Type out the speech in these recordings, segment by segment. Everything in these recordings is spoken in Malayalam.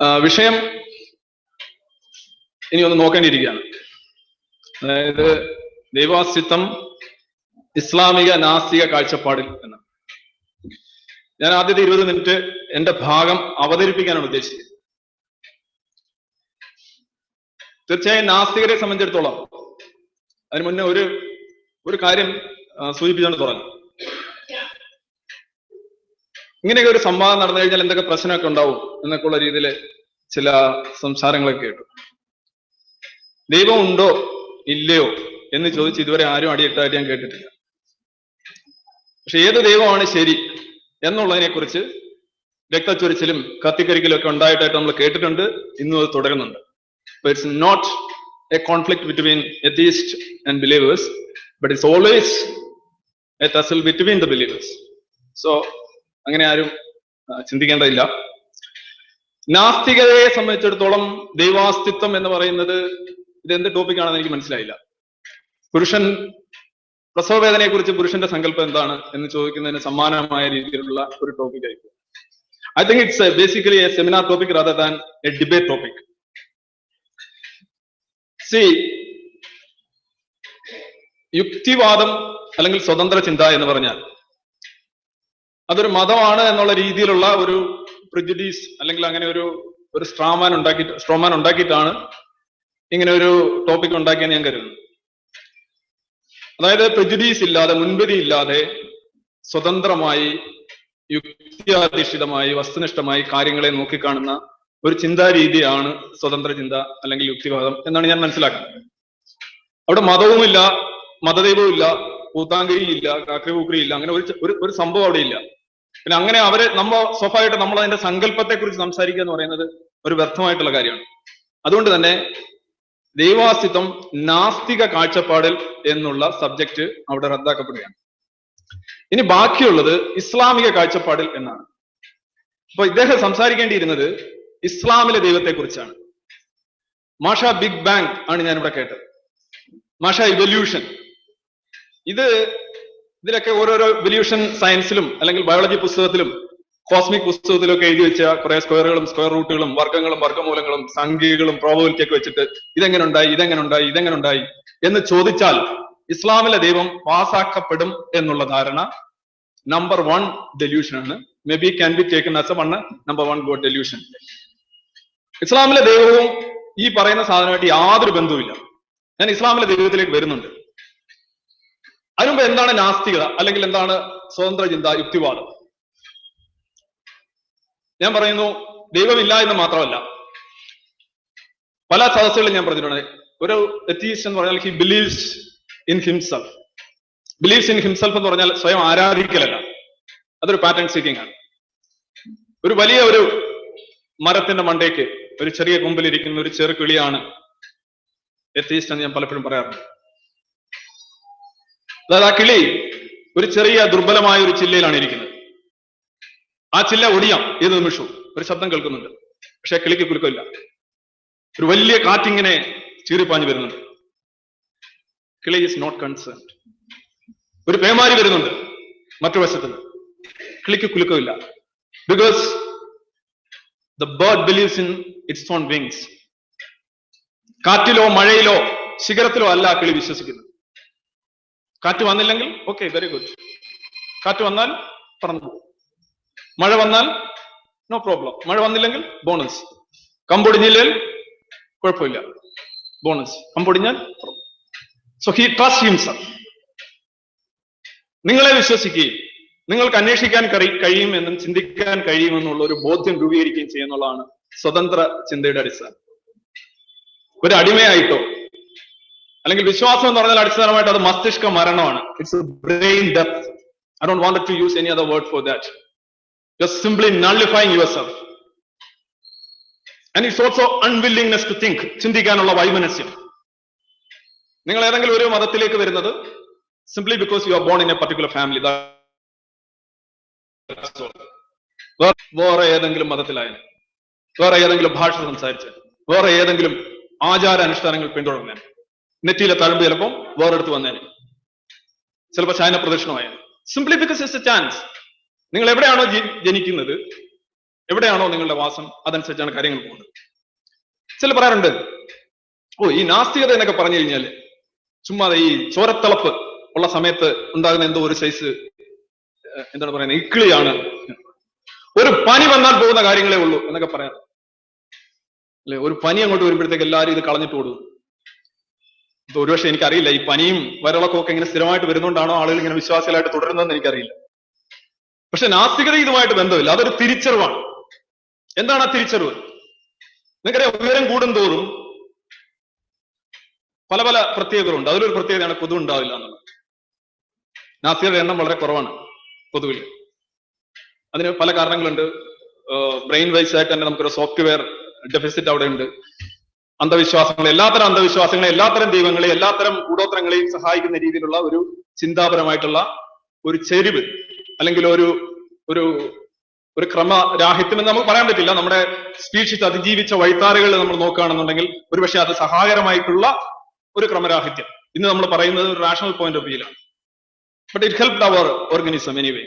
വിഷയം ഇനി ഒന്ന് നോക്കേണ്ടിയിരിക്കുകയാണ്. അതായത് ദൈവാസ്തിത്വം ഇസ്ലാമിക നാസ്തിക കാഴ്ചപ്പാടിൽ എന്ന് ഞാൻ ആദ്യത്തെ ഇരുപത് മിനിറ്റ് എന്റെ ഭാഗം അവതരിപ്പിക്കാനാണ് ഉദ്ദേശിച്ചത്. തീർച്ചയായും നാസ്തികരെ സംബന്ധിച്ചിടത്തോളം അതിന് മുന്നേ ഒരു ഒരു കാര്യം സൂചിപ്പിച്ചുകൊണ്ട് തുടങ്ങും. ഇങ്ങനെയൊക്കെ ഒരു സംവാദം നടന്നു കഴിഞ്ഞാൽ എന്തൊക്കെ പ്രശ്നമൊക്കെ ഉണ്ടാവും എന്നൊക്കെ ഉള്ള രീതിയിൽ ചില സംസാരങ്ങളൊക്കെ കേട്ടു. ദൈവം ഉണ്ടോ ഇല്ലയോ? എന്ന് ചോദിച്ച് ഇതുവരെ ആരും അടിയിട്ടായിട്ട് ഞാൻ കേട്ടിട്ടില്ല. പക്ഷെ ഏത് ദൈവമാണ് ശരി എന്നുള്ളതിനെ കുറിച്ച് രക്തച്ചൊരിച്ചിലും കത്തിക്കരിക്കലും ഒക്കെ ഉണ്ടായിട്ടായിട്ട് നമ്മൾ കേട്ടിട്ടുണ്ട്. ഇന്നും അത് തുടരുന്നുണ്ട്. It's not a conflict between atheist and believers but it's always a tussle between the believers so അങ്ങനെ ആരും ചിന്തിക്കേണ്ടതില്ല. നാസ്തികതയെ സംബന്ധിച്ചിടത്തോളം ദൈവാസ്തിത്വം എന്ന് പറയുന്നത് ഇത് എന്ത് ടോപ്പിക്കാണെന്ന് എനിക്ക് മനസ്സിലായില്ല. പുരുഷൻ പ്രസവവേദനയെ കുറിച്ച് പുരുഷന്റെ സങ്കല്പം എന്താണ് എന്ന് ചോദിക്കുന്നതിന് സമാനമായ രീതിയിലുള്ള ഒരു ടോപ്പിക് ആയിരിക്കും. I think it's basically a seminar topic rather than a debate topic C യുക്തിവാദം അല്ലെങ്കിൽ സ്വതന്ത്ര ചിന്ത എന്ന് പറഞ്ഞാൽ അതൊരു മതമാണ് എന്നുള്ള രീതിയിലുള്ള ഒരു പ്രിജുഡീസ് അല്ലെങ്കിൽ അങ്ങനെ ഒരു ഒരു സ്ട്രോമാൻ ഉണ്ടാക്കി സ്ട്രോമാൻ ഉണ്ടാക്കിയിട്ടാണ് ഇങ്ങനെ ഒരു ടോപ്പിക് ഉണ്ടാക്കിയെന്ന് ഞാൻ കരുതുന്നു. അതായത് പ്രിജുഡീസ് ഇല്ലാതെ മുൻപതി ഇല്ലാതെ സ്വതന്ത്രമായി യുക്തിയാധിഷ്ഠിതമായി വസ്തുനിഷ്ഠമായി കാര്യങ്ങളെ നോക്കിക്കാണുന്ന ഒരു ചിന്താ രീതിയാണ് സ്വതന്ത്ര ചിന്ത അല്ലെങ്കിൽ യുക്തിവാദം എന്നാണ് ഞാൻ മനസ്സിലാക്കുന്നത്. അവിടെ മതവുമില്ല മതദൈവവും ഇല്ല പൂത്താങ്കരി ഇല്ല പൂക്കരി ഇല്ല അങ്ങനെ ഒരു ഒരു സംഭവം അവിടെ ഇല്ല പിന്നെ അങ്ങനെ അവർ നമ്മ സ്വാഭാവികമായിട്ട് നമ്മൾ അതിന്റെ സങ്കല്പത്തെ കുറിച്ച് സംസാരിക്കുക എന്ന് പറയുന്നത് ഒരു വ്യർത്ഥമായിട്ടുള്ള കാര്യമാണ്. അതുകൊണ്ട് തന്നെ ദൈവാസ്തിത്വം നാസ്തിക കാഴ്ചപ്പാടിൽ എന്നുള്ള സബ്ജക്റ്റ് അവിടെ റദ്ദാക്കപ്പെടുകയാണ്. ഇനി ബാക്കിയുള്ളത് ഇസ്ലാമിക കാഴ്ചപ്പാടിൽ എന്നാണ്. അപ്പൊ ഇദ്ദേഹം സംസാരിക്കേണ്ടിയിരുന്നത് ഇസ്ലാമിലെ ദൈവത്തെ കുറിച്ചാണ് മാഷ ബിഗ് ബാങ് ആണ് ഞാൻ കേട്ടത്. മാഷ ഇവല്യൂഷൻ ഇത് ഇതിലൊക്കെ ഓരോരോ ഇവല്യൂഷൻ സയൻസിലും അല്ലെങ്കിൽ ബയോളജി പുസ്തകത്തിലും കോസ്മിക് പുസ്തകത്തിലും ഒക്കെ എഴുതി വെച്ച കുറെ സ്ക്വയറുകളും സ്ക്വയർ റൂട്ടുകളും വർഗങ്ങളും വർഗമൂലങ്ങളും സംഖ്യകളും പ്രോബബിലിറ്റി ഒക്കെ വെച്ചിട്ട് ഇതെങ്ങനെ ഉണ്ടായി ഇതെങ്ങനെ ഉണ്ടായി ഇതെങ്ങനെ ഉണ്ടായി എന്ന് ചോദിച്ചാൽ ഇസ്ലാമിലെ ദൈവം പാസാക്കപ്പെടും എന്നുള്ള ധാരണ നമ്പർ വൺ ഡെല്യൂഷൻ ആണ്. Maybe can be taken as a one number one God delusion ഇസ്ലാമിലെ ദൈവവും ഈ പറയുന്ന സാധനമായിട്ട് യാതൊരു ബന്ധവുമില്ല. ഞാൻ ഇസ്ലാമിലെ ദൈവത്തിലേക്ക് വരുന്നുണ്ട്. അതിനുമുമ്പ് എന്താണ് നാസ്തികത? അല്ലെങ്കിൽ എന്താണ് സ്വതന്ത്ര ചിന്ത യുക്തിവാദം? ഞാൻ പറയുന്നു ദൈവമില്ല എന്ന് മാത്രമല്ല. പല സദസ്സുകളിലും ഞാൻ പറഞ്ഞിട്ടുണ്ട്. ഒരു എന്ന് പറഞ്ഞാൽ he believes in himself believes in himself എന്ന് പറഞ്ഞാൽ സ്വയം ആരാധിക്കലല്ല. അതൊരു പാറ്റേൺ സീക്കിംഗ് ആണ്. ഒരു വലിയ ഒരു മരത്തിന്റെ മണ്ടയ്ക്ക് ഒരു ചെറിയ കൊമ്പിലിരിക്കുന്ന ഒരു ചെറു കിളിയാണ് എത്തീസ്റ്റ് എന്ന് ഞാൻ പലപ്പോഴും പറയാറുണ്ട്. അതായത് ആ കിളി ഒരു ചെറിയ ദുർബലമായ ഒരു ചില്ലയിലാണ് ഇരിക്കുന്നത്. ആ ചില്ല ഒടിയാം ഏത് നിമിഷവും. ഒരു ശബ്ദം കേൾക്കുന്നുണ്ട്. പക്ഷെ കിളിക്ക് കുലുക്കമില്ല. ഒരു വലിയ കാറ്റിങ്ങനെ ചീറിപ്പാഞ്ഞു വരുന്നുണ്ട്. കിളി ഈസ് നോട്ട് കൺസേൺ ഒരു പേമാരി വരുന്നുണ്ട് മറ്റു വശത്ത്. നിന്ന് കിളിക്ക് കുലുക്കമില്ല. Because the bird believes in its own wings കാറ്റിലോ മഴയിലോ ശിഖരത്തിലോ അല്ല കിളി വിശ്വസിക്കുന്നത്. കാറ്റ് വന്നില്ലെങ്കിൽ ഓക്കെ വെരി ഗുഡ് കാറ്റ് വന്നാൽ പറന്നു. പോകും മഴ വന്നാൽ നോ പ്രോബ്ലം മഴ വന്നില്ലെങ്കിൽ ബോണസ് കമ്പൊടിഞ്ഞില്ലെങ്കിൽ കുഴപ്പമില്ല. ബോണസ് കമ്പൊടിഞ്ഞാൽ സോ ഹി ട്രസ്റ്റ് ഹിംസെൽഫ് നിങ്ങളെ വിശ്വസിക്കുകയും നിങ്ങൾക്ക് അന്വേഷിക്കാൻ കഴി- കഴിയുമെന്നും ചിന്തിക്കാൻ കഴിയുമെന്നുള്ള ഒരു ബോധ്യം രൂപീകരിക്കുകയും ചെയ്യുന്നുള്ളതാണ് സ്വതന്ത്ര ചിന്തയുടെ അടിസ്ഥാനം. ഒരു അടിമയായിട്ടോ അല്ലെങ്കിൽ വിശ്വാസം എന്ന് പറഞ്ഞാൽ അടിസ്ഥാനമായിട്ട് അത് മസ്തിഷ്ക മരണമാണ്. It's brain death I don't want to use any other word for that or simply nullifying yourself and it's also unwillingness to think ചിന്തിക്കാനുള്ള വൈമനസ്യം. നിങ്ങൾ ഏതെങ്കിലും ഒരു മതത്തിലേക്ക് വരുന്നത് simply because you are born in a particular family വേറെ ഏതെങ്കിലും മതത്തിലായാലും വേറെ ഏതെങ്കിലും ഭാഷ സംസാരിച്ച് വേറെ ഏതെങ്കിലും ആചാര അനുഷ്ഠാനങ്ങൾ പിന്തുടർന്നേനെ നെറ്റിയിലെ തഴമ്പ് ചിലപ്പോൾ വേറെടുത്ത് വന്നേനെ. ചിലപ്പോൾ ശയന പ്രദക്ഷിണമായേനെ. Simply because it's a chance നിങ്ങൾ എവിടെയാണോ ജനിക്കുന്നത് എവിടെയാണോ നിങ്ങളുടെ വാസം അതനുസരിച്ചാണ് കാര്യങ്ങൾ പോകുന്നത്. ചില പറയാറുണ്ട് ഓ ഈ നാസ്തികത എന്നൊക്കെ പറഞ്ഞു കഴിഞ്ഞാൽ ചുമ്മാ ഈ ചോരത്തിളപ്പ് ഉള്ള സമയത്ത് ഉണ്ടാകുന്ന എന്തോ ഒരു സൈസ് എന്താണ് പറയുന്നത് ഇക്കിളിയാണ്. ഒരു പനി വന്നാൽ പോകുന്ന കാര്യങ്ങളേ ഉള്ളൂ എന്നൊക്കെ പറയാം അല്ലെ ഒരു പനി അങ്ങോട്ട് വരുമ്പോഴത്തേക്ക് എല്ലാവരും ഇത് കളഞ്ഞിട്ട് ഇത് ഒരുപക്ഷെ എനിക്കറിയില്ല. ഈ പനിയും വയറിളക്കവും ഒക്കെ ഇങ്ങനെ സ്ഥിരമായിട്ട് വരുന്നോണ്ടാണോ ആളുകൾ ഇങ്ങനെ വിശ്വാസികളായിട്ട് തുടരുന്നതെന്ന് എനിക്കറിയില്ല. പക്ഷെ നാസ്തികത ഇതുമായിട്ട് ബന്ധമില്ല. അതൊരു തിരിച്ചറിവാണ്. എന്താണ് ആ തിരിച്ചറിവ്? നിങ്ങൾക്കറിയാം ഉയരം കൂടും തോറും പല പല പ്രത്യേകതകളുണ്ട്. അതിലൊരു പ്രത്യേകതയാണ് കൊതു ഉണ്ടാവില്ല എന്നുള്ളത്. നാസ്തികരുടെ എണ്ണം വളരെ കുറവാണ് പൊതുവിൽ അതിന് പല കാരണങ്ങളുണ്ട്. ബ്രെയിൻ വൈസ് ആയിട്ട് തന്നെ നമുക്കൊരു സോഫ്റ്റ്വെയർ ഡെഫിസിറ്റ് അവിടെ ഉണ്ട് അന്ധവിശ്വാസങ്ങൾ എല്ലാത്തരം അന്ധവിശ്വാസങ്ങളെ എല്ലാത്തരം ദൈവങ്ങളെ എല്ലാത്തരം കൂടോത്രങ്ങളെയും സഹായിക്കുന്ന രീതിയിലുള്ള ഒരു ചിന്താപരമായിട്ടുള്ള ഒരു ചെരിവ് അല്ലെങ്കിൽ ഒരു ഒരു ഒരു ക്രമരാഹിത്യം എന്ന് നമുക്ക് പറയാൻ പറ്റില്ല. നമ്മുടെ സ്പീഷീസ് അതിജീവിച്ച വഴിത്താറുകൾ നമ്മൾ നോക്കുകയാണെന്നുണ്ടെങ്കിൽ ഒരുപക്ഷെ അത് സഹായകരമായിട്ടുള്ള ഒരു ക്രമരാഹിത്യം. ഇന്ന് നമ്മൾ പറയുന്നത് ഒരു rational point of വ്യൂയിലാണ് but it help our organism anyway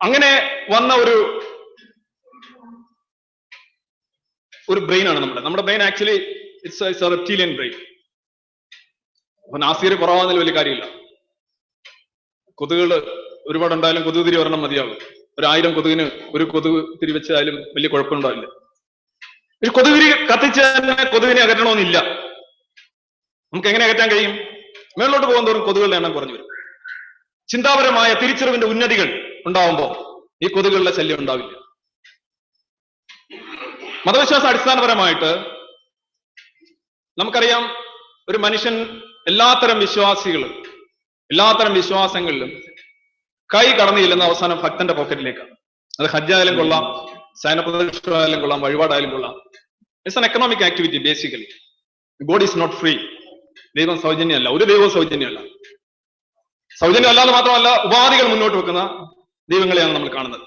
അങ്ങനെ വന്ന ഒരു ഒരു ബ്രെയിൻ ആണ് നമ്മുടെ. നമ്മുടെ brain actually it's reptilian brain അപ്പൊ നാസിയർ കുറവാന്നതിൽ വലിയ കാര്യമില്ല. കൊതുകുകൾ ഒരുപാട് ഉണ്ടായാലും കൊതുക് തിരി ഒരെണ്ണം മതിയാകും. ഒരു ആയിരം കൊതുകിന് ഒരു കൊതുക് തിരി വെച്ചാലും വലിയ കുഴപ്പമുണ്ടാവില്ല. ഒരു കൊതുകുതിരി കത്തിച്ച് തന്നെ കൊതുകിനെ അകറ്റണമെന്നില്ല. നമുക്ക് എങ്ങനെ അകറ്റാൻ കഴിയും? മേളിലോട്ട് പോകുന്നതോറും കൊതുകുകളുടെ എണ്ണം കുറഞ്ഞു വരും. ചിന്താപരമായ തിരിച്ചറിവിന്റെ ഉന്നതികൾ ഉണ്ടാവുമ്പോൾ ഈ കൊതുകുകളുടെ ശല്യം ഉണ്ടാവില്ല. മതവിശ്വാസ അടിസ്ഥാനപരമായിട്ട് നമുക്കറിയാം ഒരു മനുഷ്യൻ എല്ലാത്തരം വിശ്വാസികളും എല്ലാത്തരം വിശ്വാസങ്ങളിലും കൈ കടന്നു ചെല്ലുന്ന അവസാനം ഭക്തന്റെ പോക്കറ്റിലേക്കാണ്. അത് ഹജ്ജായാലും കൊള്ളാം സൈനപ്രദക്ഷിണമായാലും കൊള്ളാം വഴിപാടായാലും കൊള്ളാം. It's an economic activity basically God is not free ദൈവം സൗജന്യമല്ല ഒരു ദൈവവും സൗജന്യമല്ല. സൗജന്യം അല്ലാതെ മാത്രമല്ല ഉപാധികൾ മുന്നോട്ട് വെക്കുന്ന ദൈവങ്ങളെയാണ് നമ്മൾ കാണുന്നത്.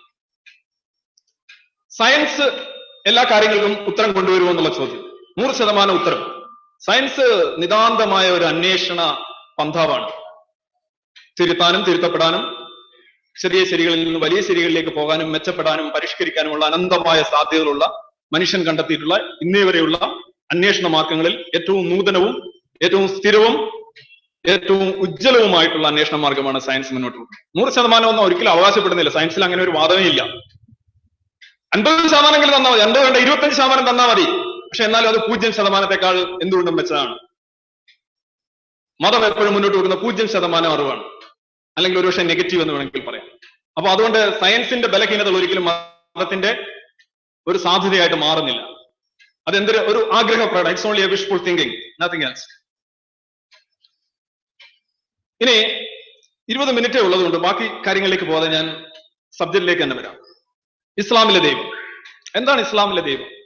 സയൻസ് എല്ലാ കാര്യങ്ങൾക്കും ഉത്തരം കൊണ്ടുവരുമോ എന്നുള്ള ചോദ്യം. നൂറ് ശതമാനം ഉത്തരം. സയൻസ് നിതാന്തമായ ഒരു അന്വേഷണ പന്ഥാവാണ് തിരുത്താനും തിരുത്തപ്പെടാനും ചെറിയ ശരികളിൽ നിന്ന് വലിയ ശരികളിലേക്ക് പോകാനും മെച്ചപ്പെടാനും പരിഷ്കരിക്കാനുമുള്ള അനന്തമായ സാധ്യതകളുള്ള മനുഷ്യൻ കണ്ടെത്തിയിട്ടുള്ള ഇന്നേ വരെയുള്ള അന്വേഷണ മാർഗങ്ങളിൽ ഏറ്റവും നൂതനവും ഏറ്റവും സ്ഥിരവും ഏറ്റവും ഉജ്ജ്വലവുമായിട്ടുള്ള അന്വേഷണ മാർഗമാണ് സയൻസ് മുന്നോട്ട് പോകുന്നത് നൂറ് ശതമാനം ഒന്നും ഒരിക്കലും അവകാശപ്പെടുന്നില്ല. സയൻസിൽ അങ്ങനെ ഒരു വാദമേ ഇല്ല. അൻപത് ശതമാനമെങ്കിലും തന്നാൽ മതി. അൻപത് വേണ്ട ഇരുപത്തഞ്ച് ശതമാനം തന്നാൽ മതി. പക്ഷെ എന്നാലും അത് പൂജ്യം ശതമാനത്തെക്കാൾ എന്തുകൊണ്ടും മെച്ചതാണ് മതം എപ്പോഴും മുന്നോട്ട് കൊടുക്കുന്ന പൂജ്യം ശതമാനം അറിവാണ്. അല്ലെങ്കിൽ ഒരുപക്ഷെ നെഗറ്റീവ് എന്ന് വേണമെങ്കിൽ പറയാം. അപ്പൊ അതുകൊണ്ട് സയൻസിന്റെ ബലഹീനതകൾ ഒരിക്കലും മതത്തിന്റെ ഒരു സാധ്യതയായിട്ട് മാറുന്നില്ല. അതെന്തൊരു ഒരു ആഗ്രഹപ്രകടനം it's only a wishful thinking nothing else ഇനി ഇരുപത് മിനിറ്റേ ഉള്ളതുകൊണ്ട് ബാക്കി കാര്യങ്ങളിലേക്ക് പോകാതെ ഞാൻ സബ്ജക്റ്റിലേക്ക് തന്നെ വരാം. ഇസ്ലാമിലെ ദൈവം. എന്താണ് ഇസ്ലാമിലെ ദൈവം?